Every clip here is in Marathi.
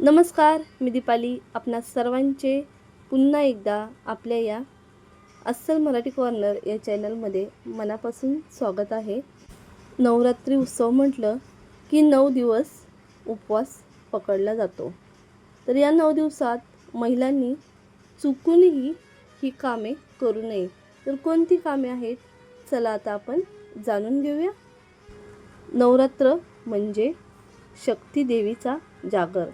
नमस्कार मी दीपाली. आपणा सर्वांचे पुन्हा एकदा आपल्या या अस्सल मराठी कॉर्नर या चॅनलमध्ये मनापासून स्वागत आहे. नवरात्री उत्सव म्हटलं की नऊ दिवस उपवास पकडला जातो. तर या नऊ दिवसात महिलांनी चुकूनही ही कामे करू नये. तर कोणती कामे आहेत? चला आता आपण जाणून घेऊया. नवरात्र म्हणजे शक्ती देवीचा जागर.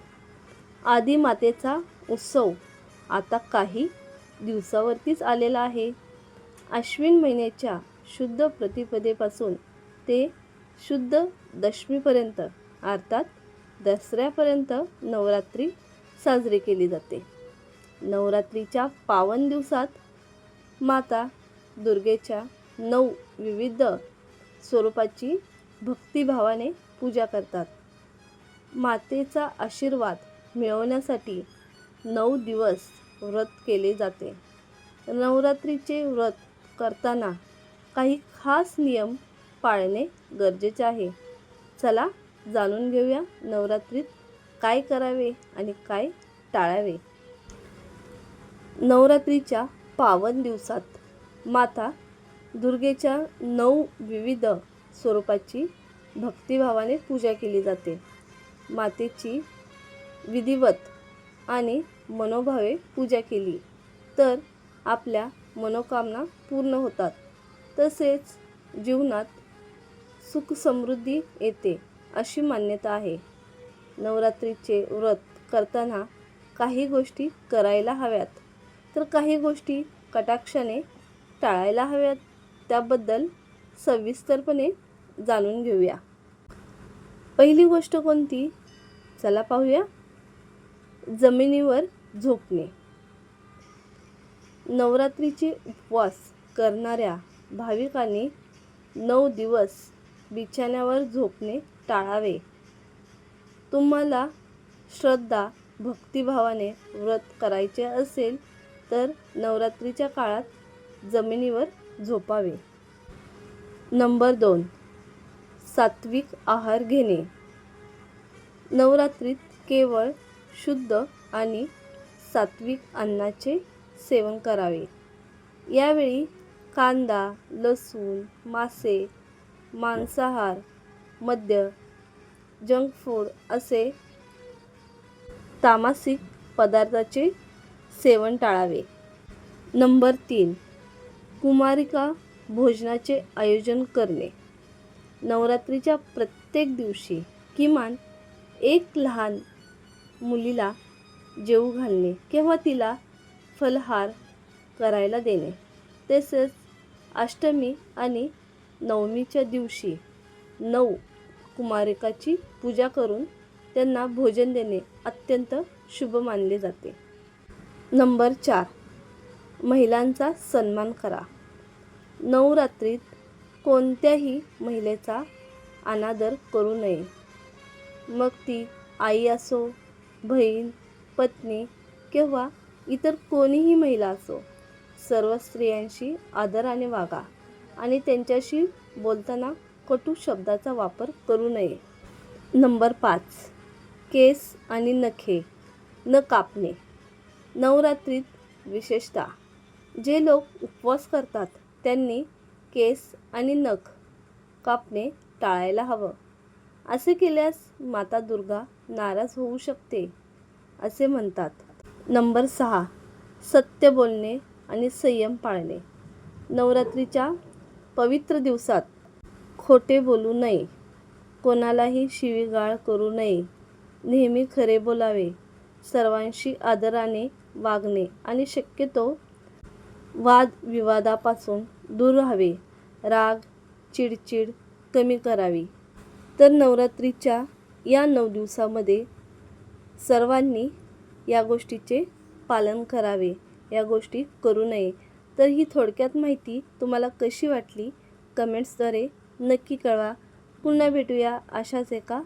आदिमातेचा उत्सव आता काही दिवसावरतीच आलेला आहे. आश्विन महिन्याच्या शुद्ध प्रतिपदेपासून ते शुद्ध दशमीपर्यंत अर्थात दसऱ्यापर्यंत नवरात्री साजरी केली जाते. नवरात्रीच्या पावन दिवसात माता दुर्गेच्या नऊ विविध स्वरूपाची भक्तिभावाने पूजा करतात. मातेचा आशीर्वाद मिळवण्यासाठी नऊ दिवस व्रत केले जाते. नवरात्रीचे व्रत करताना काही खास नियम पाळणे गरजेचे आहे. चला जाणून घेऊया नवरात्रीत काय करावे आणि काय टाळावे. नवरात्रीच्या पावन दिवसात माता दुर्गेच्या नऊ विविध स्वरूपाची भक्तिभावाने पूजा केली जाते. मातेची विधिवत आणि मनोभावे पूजा केली. तर आपल्या मनोकामना पूर्ण होतात. तसेच जीवनात सुख समृद्धी येते अशी मान्यता आहे. नवरात्रीचे व्रत करताना काही गोष्टी करायला हव्यात. तर काही गोष्टी कटाक्षाने टाळायला हव्यात. त्याबद्दल सविस्तरपणे जाणून घेऊया. पहिली गोष्ट कोणती? चला पाहूया. जमिनीवर झोपणे. नवरात्रीचे उपवास करणाऱ्या भाविकांनी नऊ दिवस बिछाण्यावर झोपणे टाळावे. तुम्हाला श्रद्धा भक्तिभावाने व्रत करायचे असेल तर नवरात्रीच्या काळात जमिनीवर झोपावे. नंबर दोन सात्विक आहार घेणे. नवरात्रीत केवळ शुद्ध आणि सात्विक अन्नाचे सेवन करावे. यावेळी कांदा लसूण मासे मांसाहार मद्य जंक फूड असे तामासिक पदार्थाचे सेवन टाळावे. नंबर तीन कुमारिका भोजनाचे आयोजन करणे. नवरात्रीच्या प्रत्येक दिवशी किमान एक लहान मुलीला जेवू घालणे किंवा तिला फलहार करायला देणे. तसेच अष्टमी आणि नवमीच्या दिवशी नऊ कुमारिकाची पूजा करून त्यांना भोजन देणे अत्यंत शुभ मानले जाते. नंबर चार. महिलांचा सन्मान करा. नवरात्रीत कोणत्याही महिलेचा अनादर करू नये. मग ती आई असो बहीण पत्नी किंवा इतर कोणीही महिला असो सर्व स्त्रियांशी आदराने वागा आणि त्यांच्याशी बोलताना कटू शब्दाचा वापर करू नये. नंबर पाच केस आणि नखे न कापणे. नवरात्रीत विशेषतः जे लोक उपवास करतात त्यांनी केस आणि नख कापणे टाळायला हवं. असे केल्यास माता दुर्गा नाराज होऊ शकते असे म्हणतात. नंबर सहा सत्य बोलणे आणि संयम पाळणे. नवरात्रीच्या पवित्र दिवसात खोटे बोलू नये कोणालाही शिवीगाळ करू नये नेहमी खरे बोलावे सर्वांशी आदराने वागणे आणि शक्यतो वादविवादापासून दूर राहावे. राग चिडचिड कमी करावी. तर नवरात्रीच्या या नऊ दिवसामध्ये सर्वांनी या गोष्टीचे पालन करावे या गोष्टी करू नये. तर ही थोडक्यात माहिती तुम्हाला कशी वाटली कमेंट्सद्वारे नक्की कळवा. पुन्हा भेटूया अशाच एका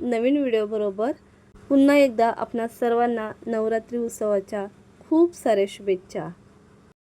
नवीन व्हिडिओबरोबर पुन्हा एकदा आपणा सर्वांना नवरात्री उत्सवाच्या खूप साऱ्या शुभेच्छा.